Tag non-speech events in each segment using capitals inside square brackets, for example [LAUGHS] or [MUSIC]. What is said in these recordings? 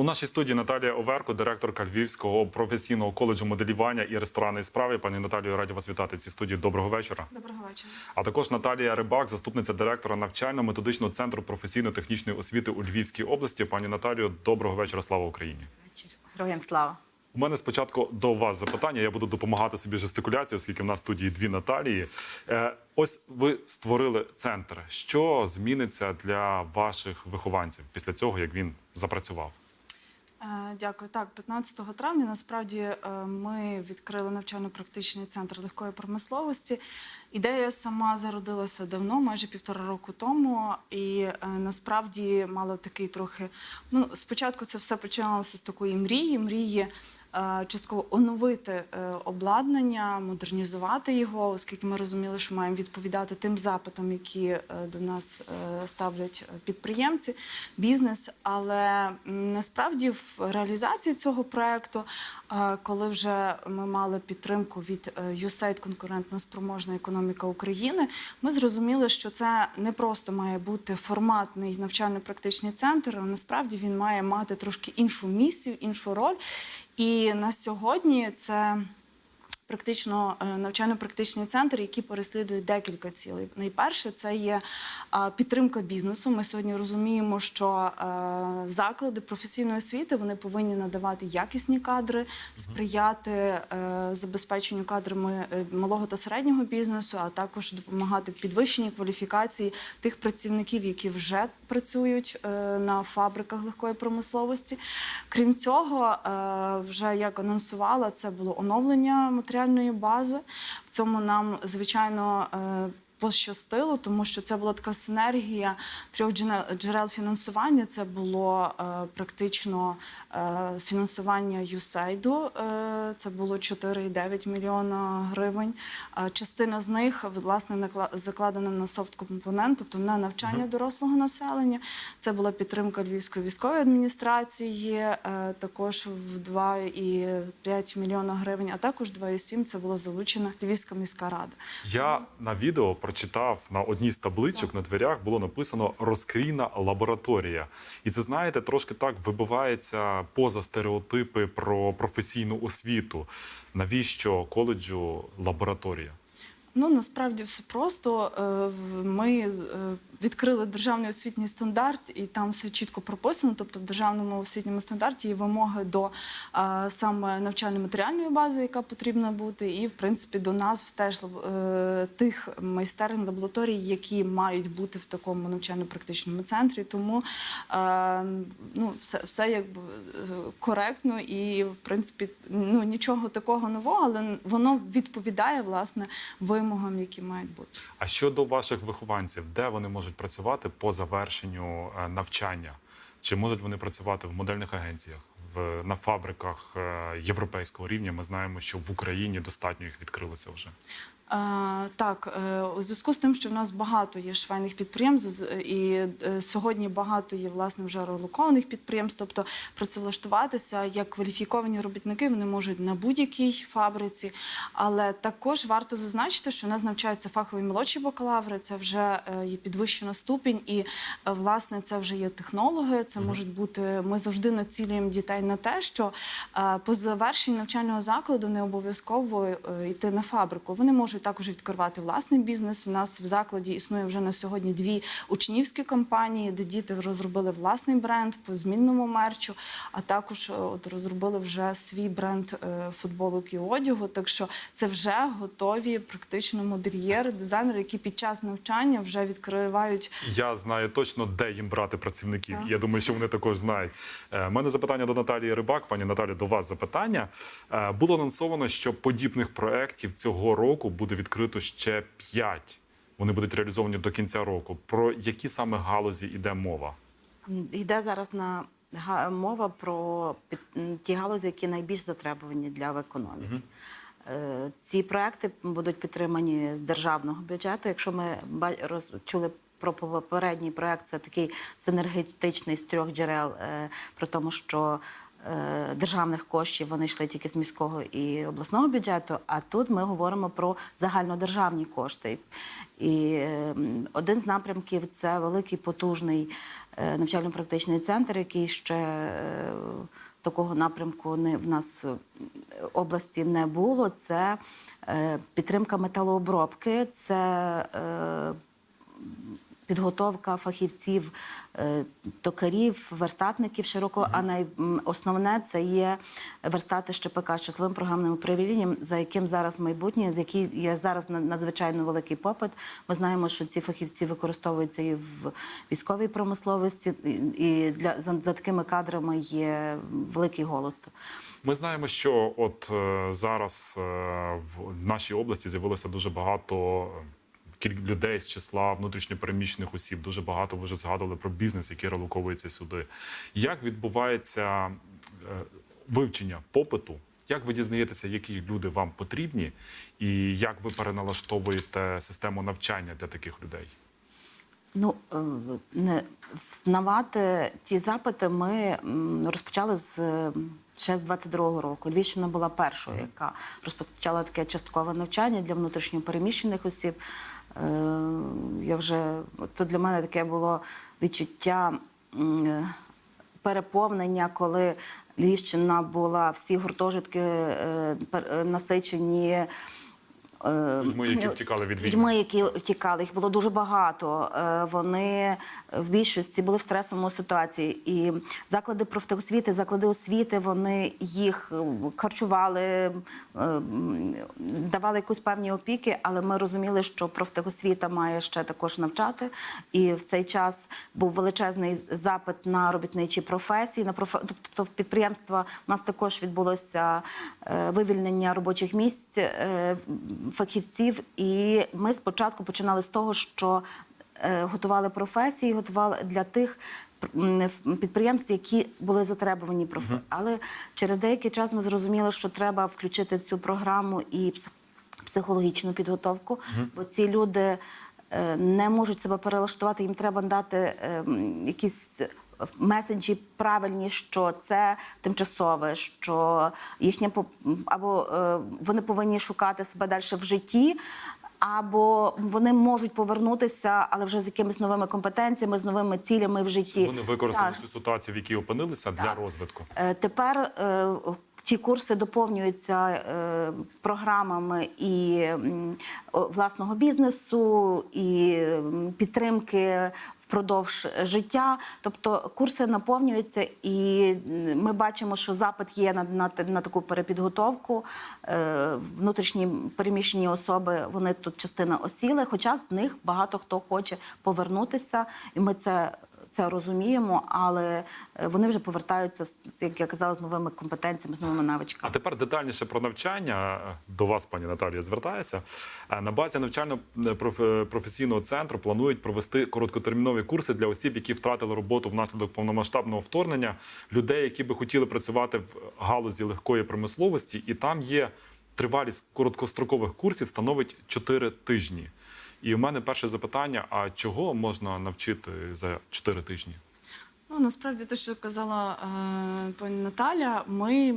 У нашій студії Наталія Оверко, директорка Львівського професійного коледжу моделювання і ресторанної справи. Пані Наталію, раді вас вітати в цій студії. Доброго вечора. Доброго вечора. А також Наталія Рибак, заступниця директора навчально-методичного центру професійно-технічної освіти у Львівській області. Пані Наталію, доброго вечора. Слава Україні. Героям слава. У мене спочатку до вас запитання. Я буду допомагати собі жестикуляцією, оскільки в нас в студії дві Наталії. Е, ось ви створили центр. Що зміниться для ваших вихованців після цього, як він запрацював? Е, Дякую. Так, 15 травня насправді е, ми відкрили навчально-практичний центр легкої промисловості. Ідея сама зародилася давно, майже півтора року тому, і е, насправді мала такий трохи. Ну, спочатку це все починалося з такої мрії. Мрії частково оновити е, обладнання, модернізувати його, оскільки ми розуміли, що маємо відповідати тим запитам, які е, до нас е, ставлять е, підприємці, бізнес. Але насправді в реалізації цього проекту, е, коли вже ми мали підтримку від е, USAID конкурентна спроможна економіка України, ми зрозуміли, що це не просто має бути форматний навчально-практичний центр, а насправді він має мати трошки іншу місію, іншу роль. І на сьогодні це практично е, навчально-практичний центр, який переслідує декілька цілей. Найперше це є підтримка бізнесу. Ми сьогодні розуміємо, що е, заклади професійної освіти вони повинні надавати якісні кадри, сприяти е, забезпеченню кадрами малого та середнього бізнесу, а також допомагати в підвищенні кваліфікації тих працівників, які вже працюють на фабриках легкої промисловості. Крім цього, вже як анонсувала, це було оновлення матеріальної бази. В цьому нам звичайно. Пощастило, тому що це була така синергія трьох джерел фінансування. Це було е, практично е, фінансування USAID, е, це було 4,9 мільйона гривень. Е, частина з них власне закладена на софт компонент, тобто на навчання дорослого населення. Це була підтримка Львівської військової адміністрації, е, також в 2,5 мільйона гривень, а також 2,7 це була залучена Львівська міська рада. Я на відео прочитав на одній з табличок на дверях було написано розкрійна лабораторія. І це знаєте, трошки так вибивається поза стереотипи про професійну освіту. Навіщо коледжу лабораторія? Ну насправді все просто. Е, Ми е, відкрили державний освітній стандарт, і там все чітко прописано. Тобто, в державному освітньому стандарті є вимоги до е, саме навчально-матеріальної бази, яка потрібна бути, і в принципі до назв теж тих майстерень лабораторій, які мають бути в такому навчально-практичному центрі. Тому ну, все, все якби коректно і в принципі ну нічого такого нового, але воно відповідає власне вимогам, які мають бути. А щодо ваших вихованців, де вони можуть працювати по завершенню е, навчання? Чи можуть вони працювати в модельних агенціях, в на фабриках е, європейського рівня? Ми знаємо, що в Україні достатньо їх відкрилося вже. Е, Так, е, у зв'язку з тим, що в нас багато є швейних підприємств, і сьогодні багато є власне вже релокованих підприємств, тобто працевлаштуватися як кваліфіковані робітники вони можуть на будь-якій фабриці. Але також варто зазначити, що у нас навчаються фахові молодші бакалаври, це вже є підвищена ступінь, і власне це вже є технологи. Це можуть бути. Ми завжди націлюємо дітей на те, що е, по завершенні навчального закладу не обов'язково е, йти на фабрику. Вони можуть також відкривати власний бізнес. У нас в закладі існує вже на сьогодні дві учнівські компанії, де діти розробили власний бренд по змінному мерчу, а також е, от розробили вже свій бренд футболок і одягу. Так що це вже готові практично модельєри, дизайнери, які під час навчання вже відкривають Я знаю точно, де їм брати працівників. Так. Я думаю, що вони також знають. У мене запитання до Наталії Рибак. Пані Наталі, до вас запитання. Е, Було анонсовано, що подібних проєктів цього року буде відкрито ще п'ять. Вони будуть реалізовані до кінця року. Про які саме галузі йде мова? Йде зараз на мова про ті галузі, які найбільш затребувані для економіки. Е, Ці проекти будуть підтримані з державного бюджету. Якщо ми чули про попередній проект, це такий синергетичний з трьох джерел, е, про тому, що е, державних коштів вони йшли тільки з міського і обласного бюджету. А тут ми говоримо про загальнодержавні кошти. І е, один з напрямків це великий потужний е, навчально-практичний центр, який ще такого напрямку не в нас області не було. Це підтримка металообробки, це підготовка фахівців, е, токарів, верстатників широко. А найосновне це є верстати ЩПК з числовим програмним управлінням, за яким зараз майбутнє, з який є зараз на- надзвичайно великий попит. Ми знаємо, що ці фахівці використовуються і в військовій промисловості, і- і для за, за такими кадрами є великий голод. Ми знаємо, що от е, зараз е, в нашій області з'явилося дуже багато. Людей з числа внутрішньопереміщених осіб дуже багато ви вже згадували про бізнес, який релоковується сюди. Як відбувається е, вивчення попиту? Як ви дізнаєтеся, які люди вам потрібні, і як ви переналаштовуєте систему навчання для таких людей? Ну е, не взнавати ті запити ми розпочали з е, ще з 22-го року. Львівщина була першою, яка розпочала таке часткове навчання для внутрішньопереміщених осіб. Е, Я вже то для мене таке було відчуття. е, Переповнення, коли Львівщина була всі гуртожитки е, насичені Людьми, які втікали від війни. Людьми, які втікали, їх було дуже багато. Е, Вони в більшості були в стресовому ситуації. І заклади профтехосвіти, заклади освіти, вони їх е, харчували, е, давали якусь певні опіки, але ми розуміли, що профтехосвіта має ще також навчати. І в цей час був величезний запит на робітничі професії. На проф... Тобто в підприємства у нас також відбулося е, вивільнення робочих місць е, фахівців. І ми спочатку починали з того, що е, готували професії, готували для тих. Підприємств, які були затребувані проф... але через деякий час ми зрозуміли, що треба включити в цю програму і пс- психологічну підготовку, бо ці люди е, не можуть себе перелаштувати, їм треба дати е, якісь меседжі правильні, що це тимчасове, що їхня або е, вони повинні шукати себе далі в житті. Або вони можуть повернутися, але вже з якимись новими компетенціями, з новими цілями в житті. Вони використали Так. цю ситуацію, в якій опинилися для розвитку. Е, Тепер ті курси доповнюються е, програмами і власного бізнесу, і підтримки впродовж життя. Тобто курси наповнюються, і ми бачимо, що запит є на, на, на таку перепідготовку. Е, Внутрішні переміщені особи вони тут частина осіли, хоча з них багато хто хоче повернутися, і ми це це розуміємо, але е, вони вже повертаються як я казала, з новими компетенціями, з новими навичками. А тепер детальніше про навчання до вас, пані Наталія, звертаюся. Е, На базі навчально-професійного центру планують провести короткотермінові курси для осіб, які втратили роботу внаслідок повномасштабного вторгнення, людей, які би хотіли працювати в галузі легкої промисловості, і там є тривалість короткострокових курсів становить 4 тижні. І у мене перше запитання: а чого можна навчити за 4 тижні? Ну насправді те, що казала е, пані Наталя, ми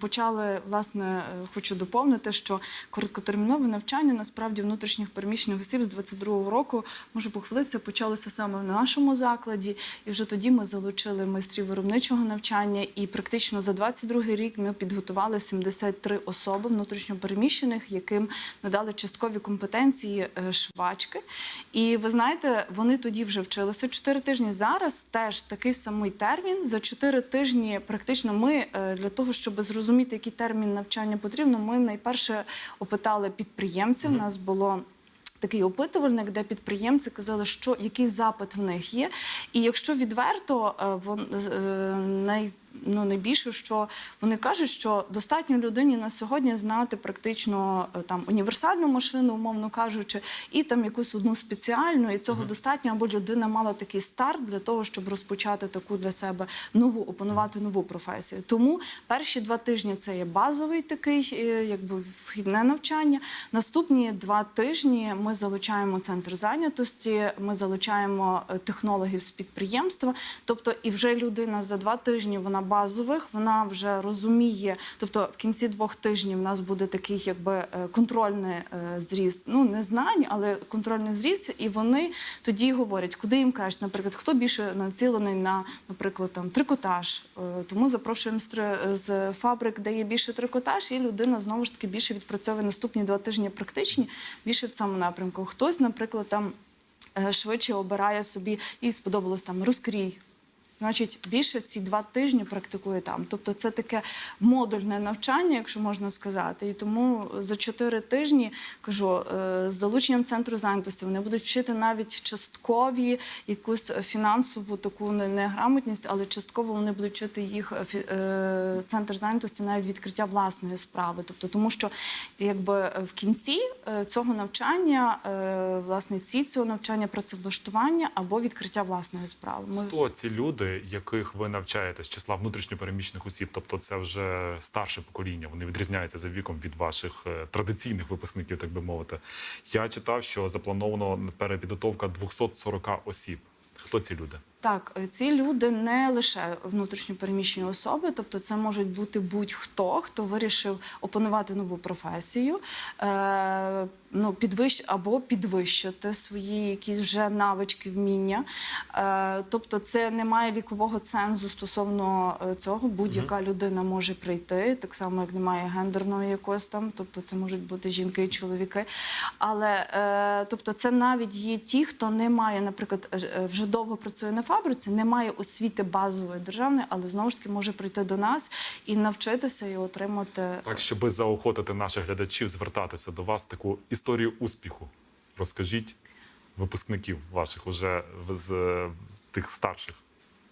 почали власне, е, хочу доповнити, що короткотермінове навчання насправді внутрішніх переміщених осіб з 22-го року можу похвалитися, почалося саме в нашому закладі, і вже тоді ми залучили майстрів виробничого навчання. І практично за 22-й рік ми підготували 73 особи внутрішньопереміщених, яким надали часткові компетенції е, швачки. І ви знаєте, вони тоді вже вчилися 4 тижні. Зараз теж такий самий термін. За 4 тижні практично ми е, для того, щоб зрозуміти, який термін навчання потрібно, ми найперше опитали підприємців. У нас було. Такий опитувальник, де підприємці казали, що який запит в них є. І якщо відверто, е, вон, е, най, ну, найбільше, що вони кажуть, що достатньо людині на сьогодні знати практично е, там універсальну машину, умовно кажучи, і там якусь одну спеціальну, і цього достатньо, аби людина мала такий старт для того, щоб розпочати таку для себе нову, опанувати нову професію. Тому перші два тижні це є базовий такий, е, якби вхідне навчання. Наступні два тижні ми залучаємо центр зайнятості, ми залучаємо е, технологів з підприємства. Тобто, і вже людина за два тижні вона базових. Вона вже розуміє, тобто в кінці двох тижнів у нас буде такий, якби е, контрольний е, зріз. Ну не знань, але контрольний зріз, і вони тоді говорять, куди їм краще. Наприклад, хто більше націлений на, наприклад, там трикотаж. Е, Тому запрошуємо з, фабрик, де є більше трикотаж, і людина знову ж таки більше відпрацьовує наступні два тижні практичні, більше в цьому напрямку. Хтось, наприклад, там швидше обирає собі і сподобалось там розкрій. Значить, більше ці два тижні практикує там. Тобто це таке модульне навчання, якщо можна сказати. І тому за чотири тижні кажу, е, з залученням центру зайнятості вони будуть вчити навіть часткові якусь фінансову таку не- неграмотність, але частково вони будуть вчити їх е, е, центр зайнятості навіть відкриття власної справи. Тобто, тому що якби в кінці цього навчання, власне, ціль цього навчання працевлаштування або відкриття власної справи. Ми Хто ці люди, яких ви навчаєте з числа внутрішньопереміщених осіб? Тобто це вже старше покоління, вони відрізняються за віком від ваших е, традиційних випускників, так би мовити. Я читав, що заплановано перепідготовка 240 осіб. Хто ці люди? Так, е, ці люди не лише внутрішньопереміщені особи, тобто це можуть бути будь-хто, хто вирішив опанувати нову професію, е, ну, підвищ або підвищити свої якісь вже навички, вміння. Е, тобто, це немає вікового цензу стосовно е, цього. Будь-яка людина може прийти, так само як немає гендерного якогось там, тобто це можуть бути жінки і чоловіки. Але е, тобто, це навіть є ті, хто не має, наприклад, е, вже довго працює на фабриці, не має освіти базової державної, але знову ж таки може прийти до нас і навчитися і отримати Так, щоби заохотити наших глядачів звертатися до вас таку історію успіху. Розкажіть випускників ваших уже з тих старших.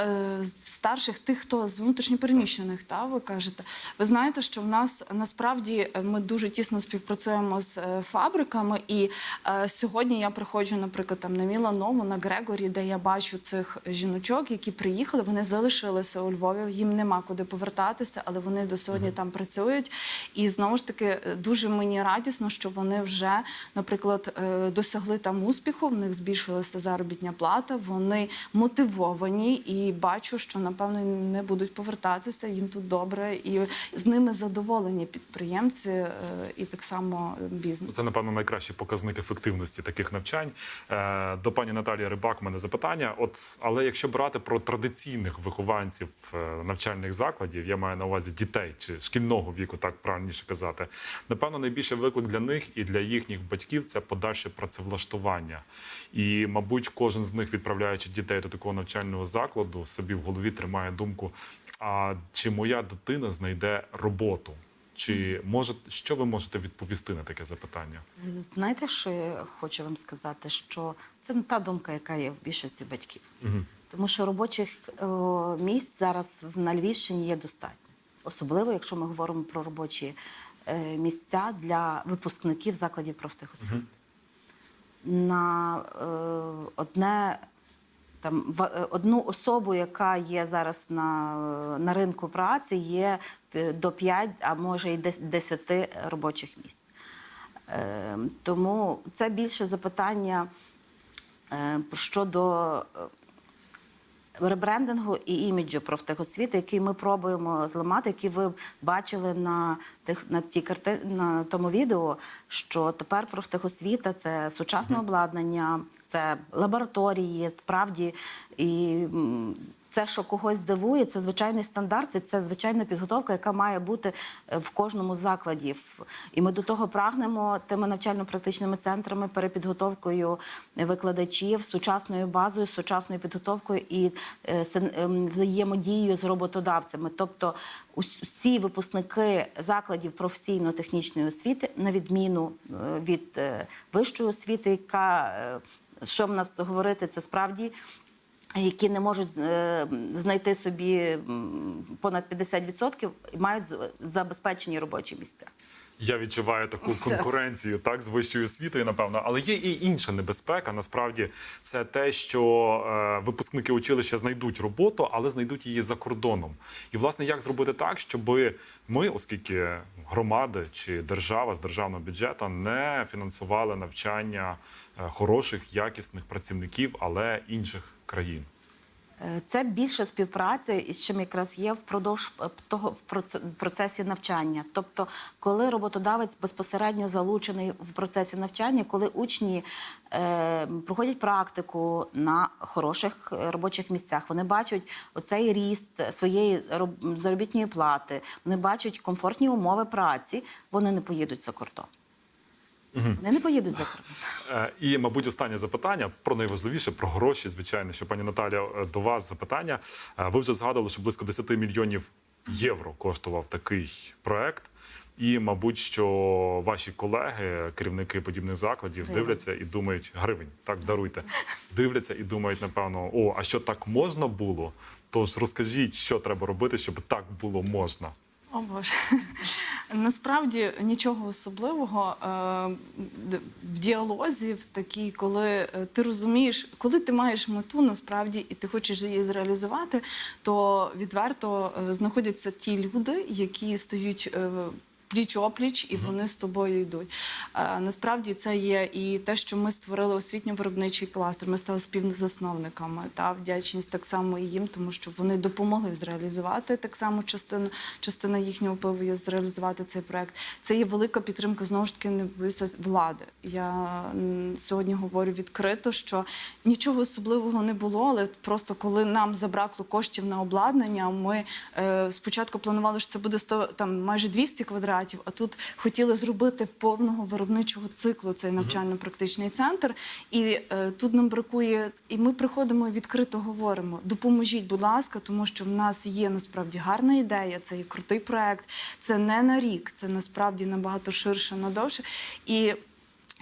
Е, старших, тих, хто з внутрішньопереміщених, та ви кажете. Ви знаєте, що в нас насправді е, ми дуже тісно співпрацюємо з е, фабриками, і е, сьогодні я приходжу, наприклад, там на Міланову, на Грегорі, де я бачу цих жіночок, які приїхали. Вони залишилися у Львові. Їм нема куди повертатися, але вони до сьогодні там працюють. І знову ж таки дуже мені радісно, що вони вже, наприклад, досягли там успіху. В них збільшилася заробітня плата. Вони мотивовані і бачу, що напевно не будуть повертатися. Їм тут добре, і з ними задоволені підприємці е, і так само бізнес. Це, напевно, найкращий показник ефективності таких навчань. Е, До пані Наталії Рибак у мене запитання. От, але якщо брати про традиційних вихованців е, навчальних закладів, я маю на увазі дітей чи шкільного віку, так правильніше казати, напевно, найбільший виклик для них і для їхніх батьків це подальше працевлаштування. І, мабуть, кожен з них, відправляючи дітей до такого навчального закладу, собі в голові тримає думку: а чи моя дитина знайде роботу? Чи може що ви можете відповісти на таке запитання? Знаєте, що я хочу вам сказати? Що це не та думка, яка є в більшості батьків. Угу. Тому що робочих е, місць зараз на Львівщині є достатньо. Особливо, якщо ми говоримо про робочі е, місця для випускників закладів профтехосвіти. Мгм. На е, одне там е, одну особу, яка є зараз на, на ринку праці, є е, до 5, а може дес- 10 робочих місць. Е, тому це більше запитання е, щодо е, ребрендингу і іміджу профтехосвіти, який ми пробуємо зламати, які ви бачили на тих на ті карти на тому відео, що тепер профтехосвіта це сучасне обладнання, це лабораторії, справді і. Це, що когось дивує, це звичайний стандарт, і це звичайна підготовка, яка має бути е, в кожному закладі. В- І ми до того прагнемо тими навчально-практичними центрами, перепідготовкою викладачів, сучасною базою, сучасною підготовкою і е, ем, взаємодією з роботодавцями. Тобто усі випускники закладів професійно-технічної освіти, на відміну е, від вищої освіти, яка що в нас говорити, це справді які не можуть е, знайти собі понад 50%, і мають забезпечені робочі місця. Я відчуваю таку конкуренцію так з вищою освітою, напевно. Але є і інша небезпека. Насправді це те, що е, випускники училища знайдуть роботу, але знайдуть її за кордоном. І власне як зробити так, щоб ми, оскільки громади чи держава з державного бюджету не фінансували навчання е, хороших, якісних працівників, але інших країн. Е, Це більше співпраця, і з чим якраз є впродовж е, того в проце- процесі навчання. Тобто, коли роботодавець безпосередньо залучений в процесі навчання, коли учні е, проходять практику на хороших е, робочих місцях, вони бачать оцей ріст своєї роб- заробітної плати, вони бачать комфортні умови праці, вони не поїдуть за кордон. Вони не поїдуть за кордон. Е, І, мабуть, останнє запитання про найважливіше про гроші. Звичайно, що пані Наталя, е, до вас запитання. Е, Ви вже згадували, що близько 10 мільйонів євро коштував такий проект. І, мабуть, що ваші колеги, керівники подібних закладів, Гривень. дивляться і думають гривень. Так, даруйте. Дивляться і думають, напевно, о, а що так можна було? Тож розкажіть, що треба робити, щоб так було можна. О Боже. [LAUGHS] Насправді нічого особливого е, в діалозі, в такій, коли е, ти розумієш, коли ти маєш мету насправді і ти хочеш її зреалізувати, то відверто е, знаходяться ті люди, які стають. Пліч опліч, і вони з тобою йдуть. Е, насправді це є і те, що ми створили освітньо-виробничий кластер. Ми стали співзасновниками та вдячність так само і їм, тому що вони допомогли зреалізувати так само частину частина їхнього впливу є зреалізувати цей проект. Це є велика підтримка знову ж таки не боюся влади. Я сьогодні говорю відкрито, що нічого особливого не було, але просто коли нам забракло коштів на обладнання, ми е, спочатку планували, що це буде 100, там майже 200 квадратів, а тут хотіли зробити повного виробничого циклу цей навчально-практичний центр. І е, тут нам бракує, і ми приходимо і відкрито говоримо: допоможіть, будь ласка, тому що в нас є насправді гарна ідея, це є крутий проект. Це не на рік, це насправді набагато ширше, надовше. І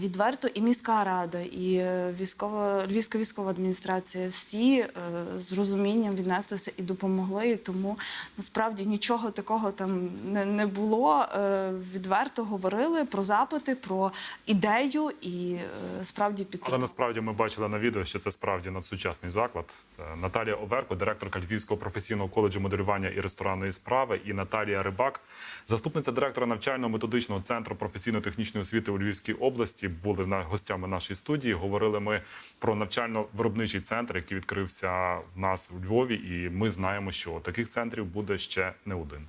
Відверто і міська рада, і е, військова львівська військова адміністрація всі е, з розумінням віднеслися і допомогли. І тому насправді нічого такого там не, не було. Е, відверто говорили про запити, про ідею і е, справді Але насправді ми бачили на відео, що це справді надсучасний заклад. Е, Наталія Оверко, директорка Львівського професійного коледжу моделювання і ресторанної справи, і Наталія Рибак, заступниця директора навчально-методичного центру професійно-технічної освіти у Львівській області, були на гостями нашої студії. Говорили ми про навчально-виробничий центр, який відкрився в нас у Львові, і ми знаємо, що таких центрів буде ще не один.